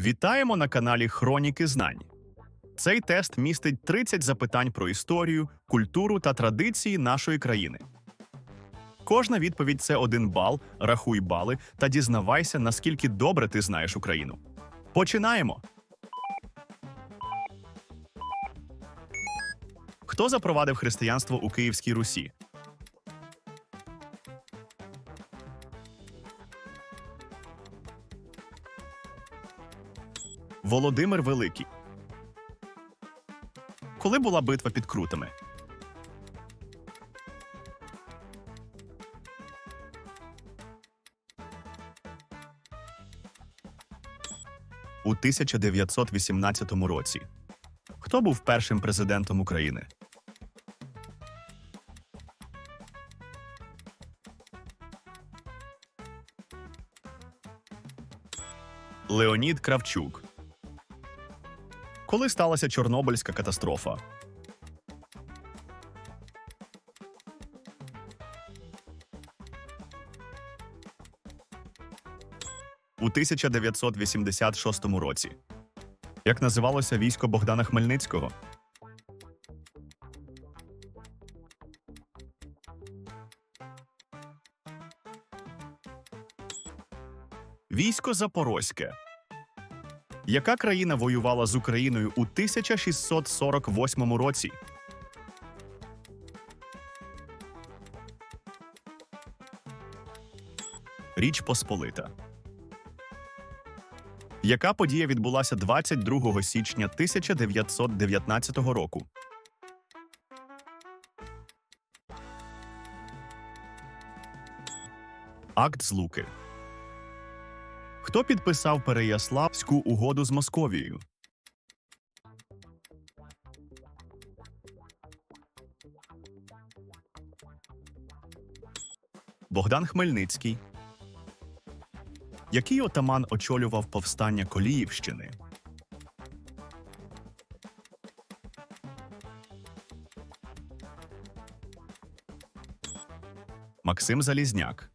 Вітаємо на каналі Хроніки Знань. Цей тест містить 30 запитань про історію, культуру та традиції нашої країни. Кожна відповідь це один бал, рахуй бали та дізнавайся, наскільки добре ти знаєш Україну. Починаємо! Хто запровадив християнство у Київській Русі? Володимир Великий. Коли була битва під Крутами? У 1918 році. Хто був першим президентом України? Леонід Кравчук. Коли сталася Чорнобильська катастрофа? У 1986 році. Як називалося військо Богдана Хмельницького? Військо Запорозьке. Яка країна воювала з Україною у 1648 році? Річ Посполита. Яка подія відбулася 22 січня 1919 року? Акт Злуки. Хто підписав Переяславську угоду з Московією? Богдан Хмельницький. Який отаман очолював повстання Коліївщини? Максим Залізняк.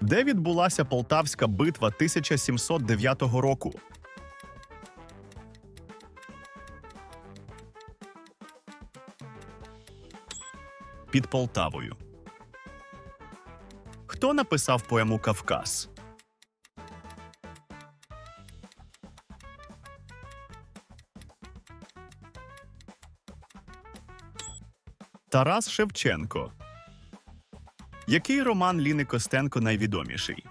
Де відбулася Полтавська битва 1709 року? Під Полтавою. Хто написав поему Кавказ? Тарас Шевченко. Який роман Ліни Костенко найвідоміший?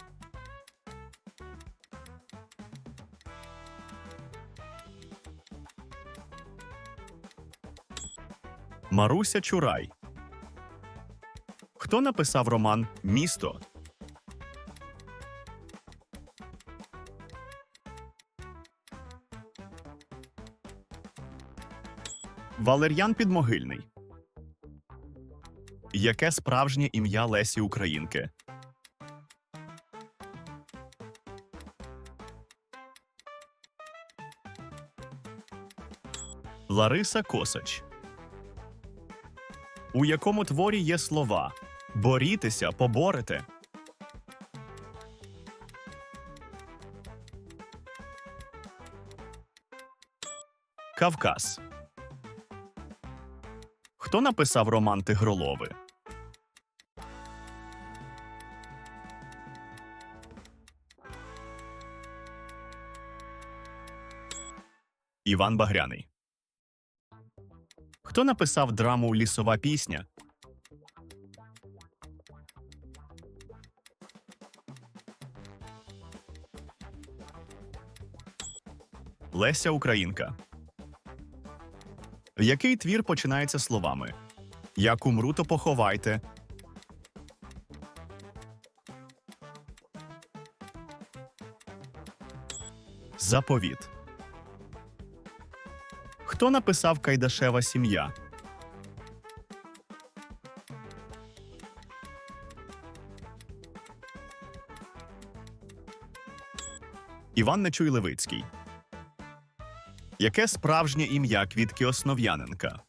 Маруся Чурай. Хто написав роман Місто? Валер'ян Підмогильний. Яке справжнє ім'я Лесі Українки? Лариса Косач. У якому творі є слова Борітеся, поборете. Кавказ. Хто написав роман Тигролови? Іван Багряний. Хто написав драму Лісова пісня? Леся Українка. Який твір починається словами Як умру, то поховайте. Заповіт. Хто написав Кайдашева сім'я? Іван Нечуй Левицький. Яке справжнє ім'я Квітки Основ'яненка?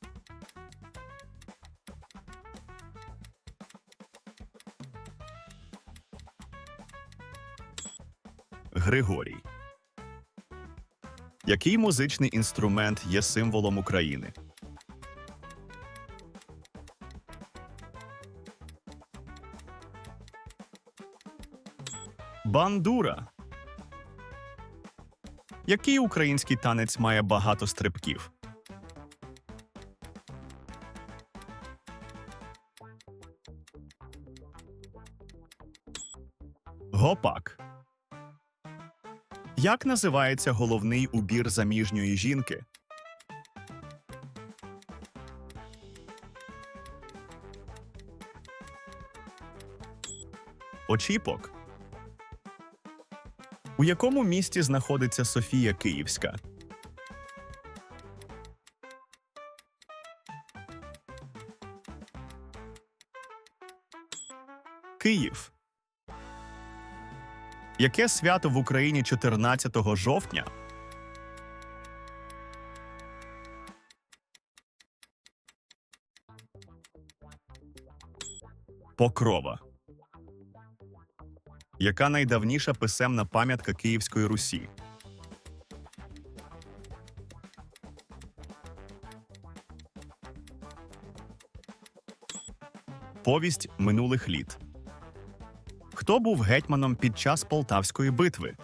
Григорій. Який музичний інструмент є символом України? Бандура. Який український танець має багато стрибків? Гопак. Як називається головний убір заміжньої жінки? Очіпок. У якому місті знаходиться Софія Київська? Київ. Яке свято в Україні 14 жовтня? Покрова. Яка найдавніша писемна пам'ятка Київської Русі? Повість минулих літ. Хто був гетьманом під час Полтавської битви?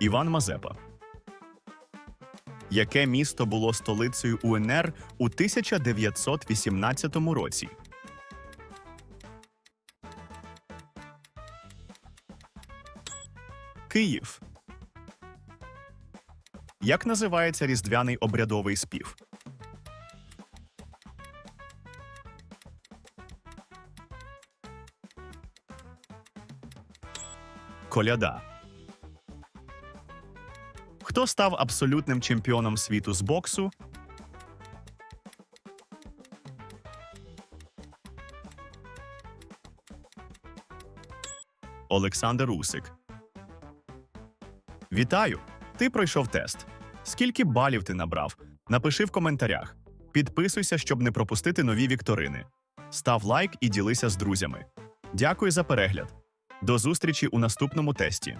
Іван Мазепа. Яке місто було столицею УНР у 1918 році? Київ. Як називається різдвяний обрядовий спів? Коляда. Хто став абсолютним чемпіоном світу з боксу? Олександр Усик. Вітаю! Ти пройшов тест. Скільки балів ти набрав? Напиши в коментарях. Підписуйся, щоб не пропустити нові вікторини. Став лайк і ділися з друзями. Дякую за перегляд. До зустрічі у наступному тесті.